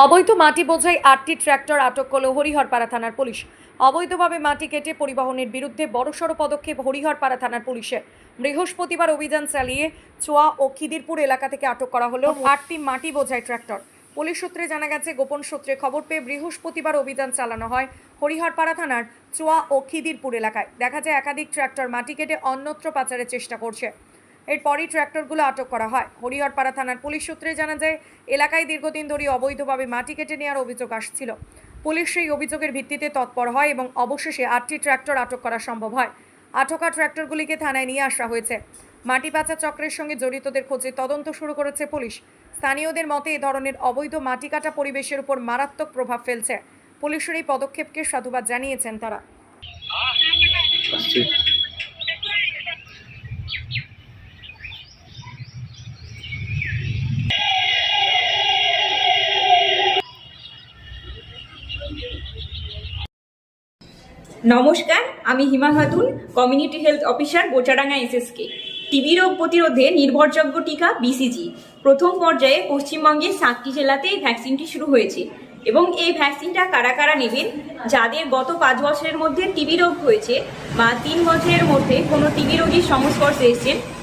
অবৈধ মাটি বোঝাই আটটি ট্র্যাক্টর আটক করল হরিহরপাড়া থানার পুলিশ। অবৈধভাবে মাটি কেটে পরিবহনের বিরুদ্ধে বড়সড় পদক্ষেপ হরিহরপাড়া থানার পুলিশের। বৃহস্পতিবার অভিযান চালিয়ে চোয়া ও খিদিরপুর এলাকা থেকে আটক করা হলো আটটি মাটি বোঝাই ট্র্যাক্টর। পুলিশ সূত্রে জানা গেছে, গোপন সূত্রে খবর পেয়ে বৃহস্পতিবার অভিযান চালানো হয় হরিহরপাড়া থানার চোয়া ও খিদিরপুর এলাকায়। দেখা যায়, একাধিক ট্র্যাক্টর মাটি কেটে অন্যত্র পাচারের চেষ্টা করছে। এরপরই ট্র্যাক্টরগুলো আটক করা হয়। হরিহরপাড়া থানার পুলিশ সূত্রে জানা যায়, এলাকায় দীর্ঘদিন ধরে অবৈধভাবে মাটি কেটে নেওয়ার অভিযোগ আসছিল। পুলিশ সেই অভিযোগের ভিত্তিতে তৎপর হয় এবং অবশেষে আটটি ট্র্যাক্টর আটক করা সম্ভব হয়। আটকা ট্র্যাক্টরগুলিকে থানায় নিয়ে আসা হয়েছে। মাটি পাচার চক্রের সঙ্গে জড়িতদের খোঁজে তদন্ত শুরু করেছে পুলিশ। স্থানীয়দের মতে, এ ধরনের অবৈধ মাটি কাটা পরিবেশের উপর মারাত্মক প্রভাব ফেলছে। পুলিশের এই পদক্ষেপকে সাধুবাদ জানিয়েছেন তারা। নমস্কার, আমি Hima Khatun community health officer Bochadanga SSK TB রোগ প্রতিরোধে নির্ভরযোগ্য টিকা বিসিজি প্রথম পর্যায়ে পশ্চিমবঙ্গের সাতটি জেলাতে এই ভ্যাকসিনটি শুরু হয়েছে এবং এই ভ্যাকসিনটা কারা কারা নেবেন, যাদের গত পাঁচ বছরের মধ্যে টিবি রোগ হয়েছে বা তিন বছরের মধ্যে কোনো টিবি রোগীর সংস্পর্শে এসেছেন